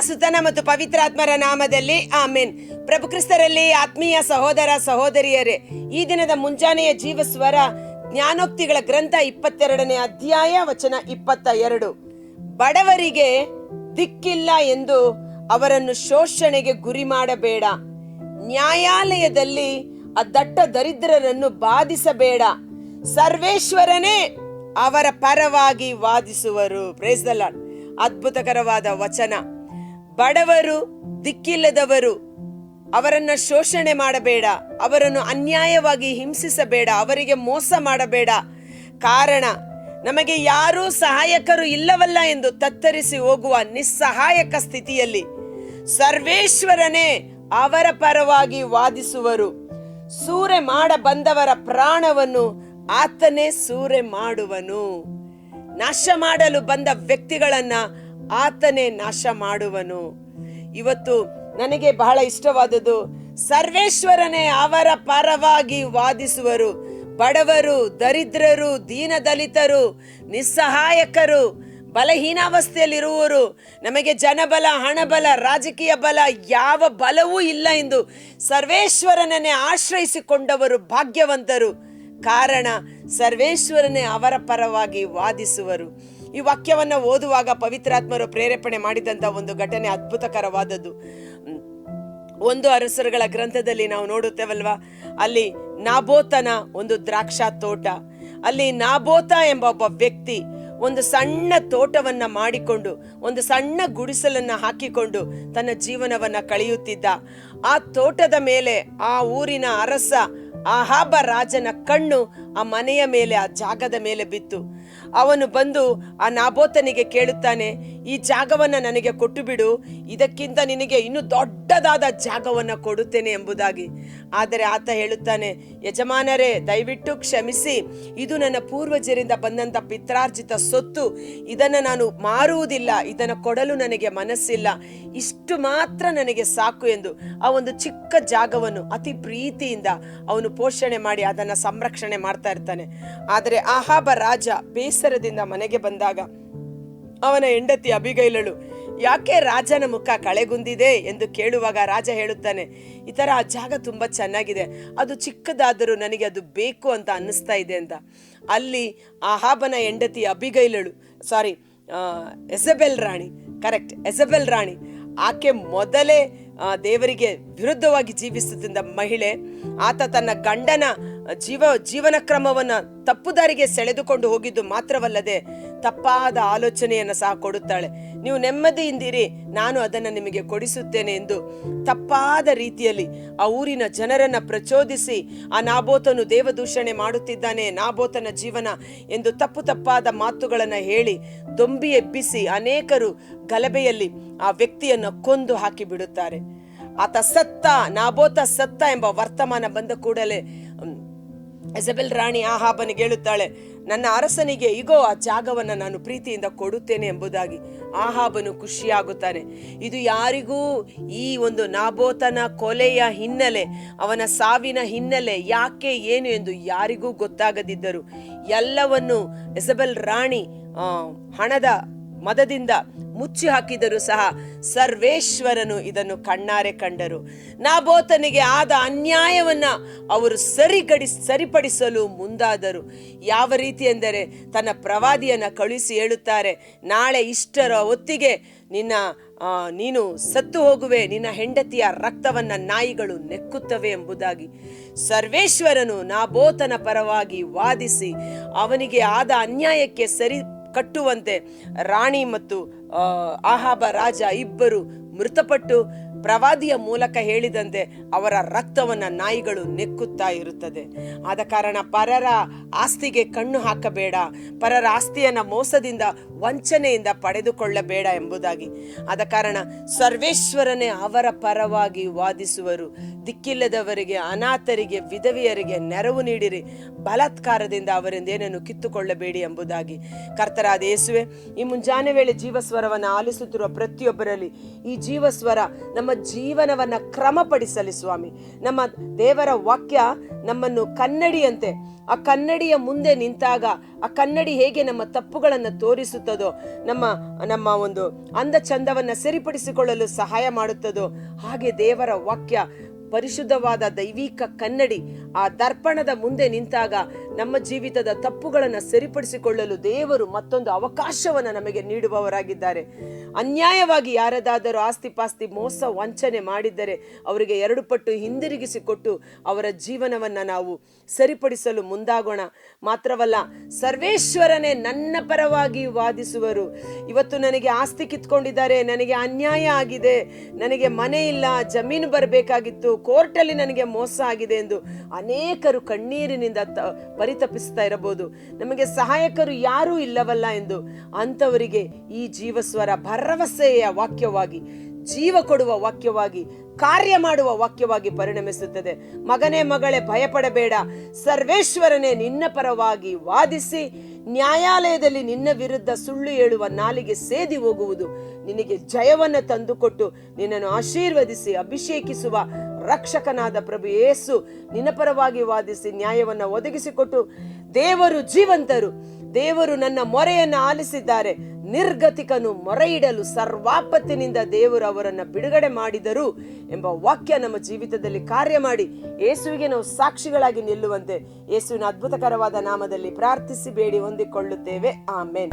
ಸುತನ ಮತ್ತು ಪವಿತ್ರಾತ್ಮರ ನಾಮದಲ್ಲಿ ಆಮೇನ್. ಪ್ರಭು ಕ್ರಿಸ್ತರಲ್ಲಿ ಆತ್ಮೀಯ ಸಹೋದರ, ಸಹೋದರಿಯರೇ, ಈ ದಿನದ ಮುಂಜಾನೆಯ ಜೀವ ಸ್ವರ ಜ್ಞಾನೋಕ್ತಿಗಳ ಗ್ರಂಥ ಇಪ್ಪತ್ತೆರಡನೇ ಅಧ್ಯಾಯ, ವಚನ ಇಪ್ಪತ್ತ ಎರಡು ಬಡವರಿಗೆ ದಿಕ್ಕಿಲ್ಲ ಎಂದು ಅವರನ್ನು ಶೋಷಣೆಗೆ ಗುರಿ ಮಾಡಬೇಡ. ನ್ಯಾಯಾಲಯದಲ್ಲಿ ಆ ದಟ್ಟ ದರಿದ್ರರನ್ನು ಬಾಧಿಸಬೇಡ. ಸರ್ವೇಶ್ವರನೇ ಅವರ ಪರವಾಗಿ ವಾದಿಸುವರು. ಪ್ರೇಸ್. ಅದ್ಭುತಕರವಾದ ವಚನ. ಬಡವರು, ದಿಕ್ಕಿಲ್ಲದವರು, ಅವರನ್ನ ಶೋಷಣೆ ಮಾಡಬೇಡ, ಅವರನ್ನು ಅನ್ಯಾಯವಾಗಿ ಹಿಂಸಿಸಬೇಡ, ಅವರಿಗೆ ಮೋಸ ಮಾಡಬೇಡ. ಕಾರಣ, ನಮಗೆ ಯಾರೂ ಸಹಾಯಕರು ಇಲ್ಲವಲ್ಲ ಎಂದು ತತ್ತರಿಸಿ ಹೋಗುವ ನಿಸ್ಸಹಾಯಕ ಸ್ಥಿತಿಯಲ್ಲಿ ಸರ್ವೇಶ್ವರನೇ ಅವರ ಪರವಾಗಿ ವಾದಿಸುವರು. ಸೂರೆ ಮಾಡ ಬಂದವರ ಪ್ರಾಣವನ್ನು ಆತನೇ ಸೂರೆ ಮಾಡುವನು. ನಾಶ ಮಾಡಲು ಬಂದ ವ್ಯಕ್ತಿಗಳನ್ನ ಆತನೇ ನಾಶ ಮಾಡುವನು. ಇವತ್ತು ನನಗೆ ಬಹಳ ಇಷ್ಟವಾದದ್ದು ಸರ್ವೇಶ್ವರನೇ ಅವರ ಪರವಾಗಿ ವಾದಿಸುವರು. ಬಡವರು, ದರಿದ್ರರು, ದೀನದಲಿತರು, ನಿಸ್ಸಹಾಯಕರು, ಬಲಹೀನಾವಸ್ಥೆಯಲ್ಲಿರುವವರು. ನಮಗೆ ಜನಬಲ, ಹಣಬಲ, ರಾಜಕೀಯ ಬಲ ಯಾವ ಬಲವೂ ಇಲ್ಲ ಎಂದು ಸರ್ವೇಶ್ವರನನ್ನೇ ಆಶ್ರಯಿಸಿಕೊಂಡವರು ಭಾಗ್ಯವಂತರು. ಕಾರಣ ಸರ್ವೇಶ್ವರನೇ ಅವರ ಪರವಾಗಿ ವಾದಿಸುವರು. ಈ ವಾಕ್ಯವನ್ನು ಓದುವಾಗ ಪವಿತ್ರಾತ್ಮರು ಪ್ರೇರೇಪಣೆ ಮಾಡಿದಂಥ ಒಂದು ಘಟನೆ ಅದ್ಭುತಕರವಾದದ್ದು. ಒಂದು ಅರಸರುಗಳ ಗ್ರಂಥದಲ್ಲಿ ನಾವು ನೋಡುತ್ತೇವಲ್ವಾ? ಅಲ್ಲಿ ನಾಬೋತನ ಒಂದು ದ್ರಾಕ್ಷಾ ತೋಟ. ಅಲ್ಲಿ ನಾಬೋತ ಎಂಬ ಒಬ್ಬ ವ್ಯಕ್ತಿ ಒಂದು ಸಣ್ಣ ತೋಟವನ್ನ ಮಾಡಿಕೊಂಡು, ಒಂದು ಸಣ್ಣ ಗುಡಿಸಲನ್ನ ಹಾಕಿಕೊಂಡು ತನ್ನ ಜೀವನವನ್ನ ಕಳೆಯುತ್ತಿದ್ದ. ಆ ತೋಟದ ಮೇಲೆ ಆ ಊರಿನ ಅರಸ ಆಹಾಬ ರಾಜನ ಕಣ್ಣು ಆ ಮನೆಯ ಮೇಲೆ, ಆ ಜಾಗದ ಮೇಲೆ ಬಿತ್ತು. ಅವನು ಬಂದು ಆ ನಾಬೋತನಿಗೆ ಕೇಳುತ್ತಾನೆ, ಈ ಜಾಗವನ್ನ ನನಗೆ ಕೊಟ್ಟು ಬಿಡು ಇದಕ್ಕಿಂತ ನಿನಗೆ ಇನ್ನು ದೊಡ್ಡದಾದ ಜಾಗವನ್ನ ಕೊಡುತ್ತೇನೆ ಎಂಬುದಾಗಿ. ಆದರೆ ಆತ ಹೇಳುತ್ತಾನೆ, ಯಜಮಾನರೇ, ದಯವಿಟ್ಟು ಕ್ಷಮಿಸಿ, ಇದು ನನ್ನ ಪೂರ್ವಜರಿಂದ ಬಂದಂತ ಪಿತ್ರಾರ್ಜಿತ ಸೊತ್ತು, ಇದನ್ನ ನಾನು ಮಾರುವುದಿಲ್ಲ, ಇದನ್ನು ಕೊಡಲು ನನಗೆ ಮನಸ್ಸಿಲ್ಲ, ಇಷ್ಟು ಮಾತ್ರ ನನಗೆ ಸಾಕು ಎಂದು ಆ ಒಂದು ಚಿಕ್ಕ ಜಾಗವನ್ನು ಅತಿ ಪ್ರೀತಿಯಿಂದ ಅವನು ಪೋಷಣೆ ಮಾಡಿ ಅದನ್ನ ಸಂರಕ್ಷಣೆ ಮಾಡ್ತಾ ಇರ್ತಾನೆ. ಆದರೆ ಆಹಾಬ ರಾಜ ಬೇಸರದಿಂದ ಮನೆಗೆ ಬಂದಾಗ ಅವನ ಹೆಂಡತಿ ಅಬಿಗೈಲಳು, ಯಾಕೆ ರಾಜನ ಮುಖ ಕಳೆಗುಂದಿದೆ? ಎಂದು ಕೇಳುವಾಗ ರಾಜ ಹೇಳುತ್ತಾನೆ ಈ ಥರ ಆ ಜಾಗ ತುಂಬ ಚೆನ್ನಾಗಿದೆ. ಅದು ಚಿಕ್ಕದಾದರೂ ನನಗೆ ಅದು ಬೇಕು ಅಂತ ಅನ್ನಿಸ್ತಾ ಇದೆ ಅಂತ. ಅಲ್ಲಿ ಆಹಾಬನ ಹೆಂಡತಿ ಅಬಿಗೈಲಳು, ಸಾರಿ ಎಸಬೆಲ್ ರಾಣಿ, ಕರೆಕ್ಟ್, ಎಸಬೆಲ್ ರಾಣಿ, ಆಕೆ ಮೊದಲೇ ದೇವರಿಗೆ ವಿರುದ್ಧವಾಗಿ ಜೀವಿಸುತ್ತಿದ್ದ ಮಹಿಳೆ, ಆತ ತನ್ನ ಗಂಡನ ಜೀವ, ಜೀವನ ಕ್ರಮವನ್ನ ತಪ್ಪುದಾರಿಗೆ ಸೆಳೆದುಕೊಂಡು ಹೋಗಿದ್ದು ಮಾತ್ರವಲ್ಲದೆ ತಪ್ಪಾದ ಆಲೋಚನೆಯನ್ನು ಸಹ ಕೊಡುತ್ತಾಳೆ. ನೀವು ನೆಮ್ಮದಿಯಿಂದಿರಿ, ನಾನು ಅದನ್ನು ನಿಮಗೆ ಕೊಡಿಸುತ್ತೇನೆ ಎಂದು ತಪ್ಪಾದ ರೀತಿಯಲ್ಲಿ ಆ ಊರಿನ ಜನರನ್ನು ಪ್ರಚೋದಿಸಿ ಆ ನಾಬೋತನು ದೇವದೂಷಣೆ ಮಾಡುತ್ತಿದ್ದಾನೆ, ನಾಬೋತನ ಜೀವನ ಎಂದು ತಪ್ಪು ತಪ್ಪಾದ ಮಾತುಗಳನ್ನು ಹೇಳಿ ದೊಂಬಿ ಎಬ್ಬಿಸಿ ಅನೇಕರು ಗಲಭೆಯಲ್ಲಿ ಆ ವ್ಯಕ್ತಿಯನ್ನು ಕೊಂದು ಹಾಕಿ ಬಿಡುತ್ತಾರೆ ಆತ ಸತ್ತ, ನಾಬೋತ ಸತ್ತ ಎಂಬ ವರ್ತಮಾನ ಬಂದ ಕೂಡಲೇ ಎಸಬೆಲ್ ರಾಣಿ ಆಹಾಬನಿಗೆ ಹೇಳುತ್ತಾಳೆ, ನನ್ನ ಅರಸನಿಗೆ ಇಗೋ, ಆ ಜಾಗವನ್ನು ನಾನು ಪ್ರೀತಿಯಿಂದ ಕೊಡುತ್ತೇನೆ ಎಂಬುದಾಗಿ. ಆಹಾಬನು ಖುಷಿಯಾಗುತ್ತಾನೆ. ಇದು ಯಾರಿಗೂ ಈ ಒಂದು ನಾಬೋತನ ಕೊಲೆಯ ಹಿನ್ನೆಲೆ, ಅವನ ಸಾವಿನ ಹಿನ್ನೆಲೆ ಯಾಕೆ, ಏನು ಎಂದು ಯಾರಿಗೂ ಗೊತ್ತಾಗದಿದ್ದರು, ಎಲ್ಲವನ್ನು ಎಸಬೆಲ್ ರಾಣಿ ಹಣದ ಮದದಿಂದ ಮುಚ್ಚಿ ಹಾಕಿದರೂ ಸಹ ಸರ್ವೇಶ್ವರನು ಇದನ್ನು ಕಣ್ಣಾರೆ ಕಂಡರು. ನಾಬೋತನಿಗೆ ಆದ ಅನ್ಯಾಯವನ್ನ ಅವರು ಸರಿಗಡಿ, ಸರಿಪಡಿಸಲು ಮುಂದಾದರು. ಯಾವ ರೀತಿ ಎಂದರೆ ತನ್ನ ಪ್ರವಾದಿಯನ್ನ ಕಳುಹಿಸಿ ಹೇಳುತ್ತಾರೆ, ನಾಳೆ ಇಷ್ಟರ ಹೊತ್ತಿಗೆ ನಿನ್ನ ನೀನು ಸತ್ತು ಹೋಗುವೆ, ನಿನ್ನ ಹೆಂಡತಿಯ ರಕ್ತವನ್ನ ನಾಯಿಗಳು ನೆಕ್ಕುತ್ತವೆ ಎಂಬುದಾಗಿ. ಸರ್ವೇಶ್ವರನು ನಾಬೋತನ ಪರವಾಗಿ ವಾದಿಸಿ ಅವನಿಗೆ ಆದ ಅನ್ಯಾಯಕ್ಕೆ ಸರಿ ಕಟ್ಟುವಂತೆ ರಾಣಿ ಮತ್ತು ಆಹಾಬ ರಾಜ ಇಬ್ಬರು ಮೃತಪಟ್ಟು ಪ್ರವಾದಿಯ ಮೂಲಕ ಹೇಳಿದಂತೆ ಅವರ ರಕ್ತವನ್ನು ನಾಯಿಗಳು ನೆಕ್ಕುತ್ತಾ ಇರುತ್ತದೆ. ಆದ ಕಾರಣ ಪರರ ಆಸ್ತಿಗೆ ಕಣ್ಣು ಹಾಕಬೇಡ, ಪರರ ಆಸ್ತಿಯನ್ನು ಮೋಸದಿಂದ ವಂಚನೆಯಿಂದ ಪಡೆದುಕೊಳ್ಳಬೇಡ ಎಂಬುದಾಗಿ. ಆದ ಕಾರಣ ಸರ್ವೇಶ್ವರನೇ ಅವರ ಪರವಾಗಿ ವಾದಿಸುವರು. ದಿಕ್ಕಿಲ್ಲದವರಿಗೆ, ಅನಾಥರಿಗೆ, ವಿಧವೆಯರಿಗೆ ನೆರವು ನೀಡಿರಿ. ಬಲಾತ್ಕಾರದಿಂದ ಅವರಿಂದ ಏನನ್ನು ಕಿತ್ತುಕೊಳ್ಳಬೇಡಿ ಎಂಬುದಾಗಿ ಕರ್ತರಾದ ಯೇಸುವೆ, ಈ ಮುಂಜಾನೆ ವೇಳೆ ಜೀವಸ್ವರವನ್ನು ಆಲಿಸುತ್ತಿರುವ ಪ್ರತಿಯೊಬ್ಬರಲ್ಲಿ ಈ ಜೀವಸ್ವರ ನಮ್ಮ ಜೀವನವನ್ನು ಕ್ರಮಪಡಿಸಲಿ ಸ್ವಾಮಿ. ನಮ್ಮ ದೇವರ ವಾಕ್ಯ ನಮ್ಮನ್ನು ಕನ್ನಡಿಯಂತೆ, ಆ ಕನ್ನಡಿಯ ಮುಂದೆ ನಿಂತಾಗ ಆ ಕನ್ನಡಿ ಹೇಗೆ ನಮ್ಮ ತಪ್ಪುಗಳನ್ನು ತೋರಿಸುತ್ತದೋ, ನಮ್ಮ ನಮ್ಮ ಒಂದು ಅಂದ ಚಂದವನ್ನು ಸರಿಪಡಿಸಿಕೊಳ್ಳಲು ಸಹಾಯ ಮಾಡುತ್ತದೋ, ಹಾಗೆ ದೇವರ ವಾಕ್ಯ ಪರಿಶುದ್ಧವಾದ ದೈವಿಕ ಕನ್ನಡಿ ಆ ದರ್ಪಣದ ಮುಂದೆ ನಿಂತಾಗ ನಮ್ಮ ಜೀವಿತದ ತಪ್ಪುಗಳನ್ನು ಸರಿಪಡಿಸಿಕೊಳ್ಳಲು ದೇವರು ಮತ್ತೊಂದು ಅವಕಾಶವನ್ನು ನಮಗೆ ನೀಡುವವರಾಗಿದ್ದಾರೆ. ಅನ್ಯಾಯವಾಗಿ ಯಾರದಾದರೂ ಆಸ್ತಿ ಪಾಸ್ತಿ ಮೋಸ ವಂಚನೆ ಮಾಡಿದ್ದರೆ ಅವರಿಗೆ ಎರಡು ಪಟ್ಟು ಹಿಂದಿರುಗಿಸಿಕೊಟ್ಟು ಅವರ ಜೀವನವನ್ನು ನಾವು ಸರಿಪಡಿಸಲು ಮುಂದಾಗೋಣ. ಮಾತ್ರವಲ್ಲ, ಸರ್ವೇಶ್ವರನೇ ನನ್ನ ಪರವಾಗಿ ವಾದಿಸುವರು. ಇವತ್ತು ನನಗೆ ಆಸ್ತಿ ಕಿತ್ಕೊಂಡಿದ್ದಾರೆ, ನನಗೆ ಅನ್ಯಾಯ ಆಗಿದೆ, ನನಗೆ ಮನೆ ಇಲ್ಲ, ಜಮೀನು ಬರಬೇಕಾಗಿತ್ತು ಕೋರ್ಟಲ್ಲಿ ನನಗೆ ಮೋಸ ಆಗಿದೆ ಎಂದು ಅನೇಕರು ಕಣ್ಣೀರಿನಿಂದ ತ- ಪರಿತಪಿಸ್ತಾ ಇರಬಹುದು. ನಮಗೆ ಸಹಾಯಕರು ಯಾರೂ ಇಲ್ಲವಲ್ಲ ಎಂದು ಅಂಥವರಿಗೆ ಈ ಜೀವಸ್ವರ ಭರವಸೆಯ ವಾಕ್ಯವಾಗಿ, ಜೀವ ಕೊಡುವ ವಾಕ್ಯವಾಗಿ, ಕಾರ್ಯ ಮಾಡುವ ವಾಕ್ಯವಾಗಿ ಪರಿಣಮಿಸುತ್ತದೆ. ಮಗನೇ, ಮಗಳೇ, ಭಯಪಡಬೇಡ. ಸರ್ವೇಶ್ವರನೇ, ನಿನ್ನ ಪರವಾಗಿ ವಾದಿಸಿ, ನ್ಯಾಯಾಲಯದಲ್ಲಿ ನಿನ್ನ ವಿರುದ್ಧ ಸುಳ್ಳು ಹೇಳುವ ನಾಲಿಗೆ ಸೇದಿ ಹೋಗುವುದು. ನಿನಗೆ ಜಯವನ್ನು ತಂದುಕೊಟ್ಟು, ನಿನ್ನನ್ನು ಆಶೀರ್ವದಿಸಿ, ಅಭಿಷೇಕಿಸುವ ರಕ್ಷಕನಾದ ಪ್ರಭು ಯೇಸು ನಿನ್ನ ಪರವಾಗಿ ವಾದಿಸಿ ನ್ಯಾಯವನ್ನ ಒದಗಿಸಿಕೊಟ್ಟು ದೇವರು ಜೀವಂತರು. ದೇವರು ನನ್ನ ಮೊರೆಯನ್ನು ಆಲಿಸಿದ್ದಾರೆ. ನಿರ್ಗತಿಕನು ಮೊರೆಯಿಡಲು ಸರ್ವಾಪತ್ತಿನಿಂದ ದೇವರು ಅವರನ್ನು ಬಿಡುಗಡೆ ಮಾಡಿದರು ಎಂಬ ವಾಕ್ಯ ನಮ್ಮ ಜೀವಿತದಲ್ಲಿ ಕಾರ್ಯ ಮಾಡಿ. ಯೇಸುವಿಗೆ ನಾವು ಸಾಕ್ಷಿಗಳಾಗಿ ನಿಲ್ಲುವಂತೆ ಯೇಸುವಿನ ಅದ್ಭುತಕರವಾದ ನಾಮದಲ್ಲಿ ಪ್ರಾರ್ಥಿಸಿ, ಬೇಡಿ, ಹೊಂದಿಕೊಳ್ಳುತ್ತೇವೆ. ಆಮೇನ್.